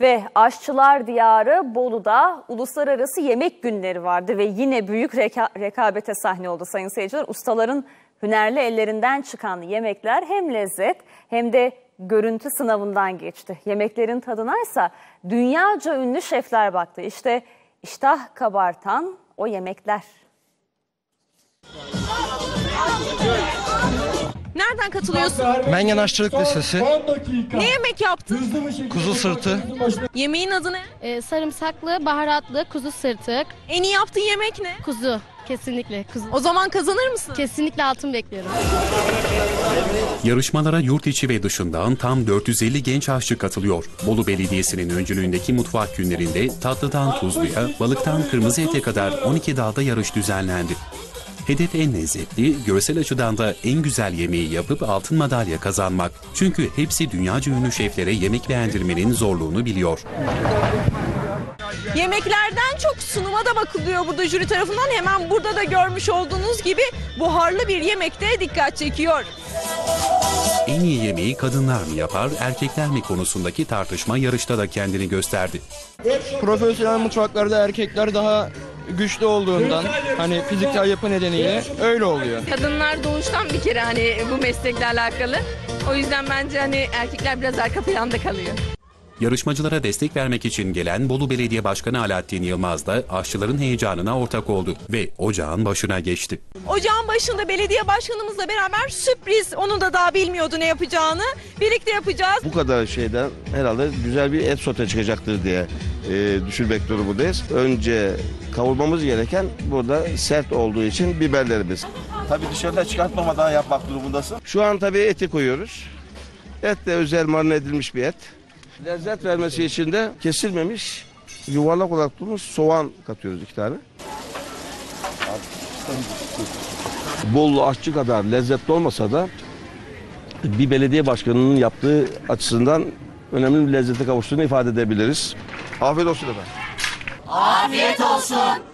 Ve aşçılar diyarı Bolu'da uluslararası yemek günleri vardı ve yine büyük reka- rekabete sahne oldu sayın seyirciler. Ustaların hünerli ellerinden çıkan yemekler hem lezzet hem de görüntü sınavından geçti. Yemeklerin tadına ise dünyaca ünlü şefler baktı. İşte iştah kabartan o yemekler. Nereden katılıyorsun? Mengen Aşçılık Lisesi, Ne yemek yaptın? kuzu sırtı, Yemeğin adı ne? Ee, sarımsaklı, baharatlı, kuzu sırtık, En iyi yaptığın yemek ne? kuzu. Kesinlikle kuzu. O zaman kazanır mısın? Kesinlikle altın bekliyorum. Yarışmalara yurt içi ve dışından tam 450 genç aşçı katılıyor. Bolu Belediyesi'nin öncülüğündeki mutfak günlerinde tatlıdan tuzluya, balıktan kırmızı ete kadar 12 dalda yarış düzenlendi. Hedef en lezzetli, görsel açıdan da en güzel yemeği yapıp altın madalya kazanmak. Çünkü hepsi dünyaca ünlü şeflere yemek beğendirmenin zorluğunu biliyor. Yemeklerden çok sunuma da bakılıyor burada jüri tarafından. Hemen burada da görmüş olduğunuz gibi buharlı bir yemekte dikkat çekiyor. En iyi yemeği kadınlar mı yapar, erkekler mi konusundaki tartışma yarışta da kendini gösterdi. profesyonel mutfaklarda erkekler daha güçlü olduğundan hani fiziksel yapı nedeniyle öyle oluyor. Kadınlar doğuştan bir kere hani bu meslekle alakalı. O yüzden bence hani erkekler biraz arka planda kalıyor. Yarışmacılara destek vermek için gelen Bolu Belediye Başkanı Alaaddin Yılmaz da aşçıların heyecanına ortak oldu ve ocağın başına geçti. Ocağın başında belediye başkanımızla beraber sürpriz. Onun da daha bilmiyordu ne yapacağını. Birlikte yapacağız. bu kadar şeyden herhalde güzel bir et sote çıkacaktır diye e, düşünmek durumundayız. Önce kavurmamız gereken burada sert olduğu için biberlerimiz. Tabii dışarıda çıkartmamadan yapmak durumundasın. Şu an tabii eti koyuyoruz. Et de özel marine edilmiş bir et. Lezzet vermesi için de kesilmemiş yuvarlak olarak tutulmuş soğan katıyoruz iki tane. Bolu aşçı kadar lezzetli olmasa da bir belediye başkanının yaptığı açısından önemli bir lezzete kavuştuğunu ifade edebiliriz. Afiyet olsun efendim. Afiyet olsun.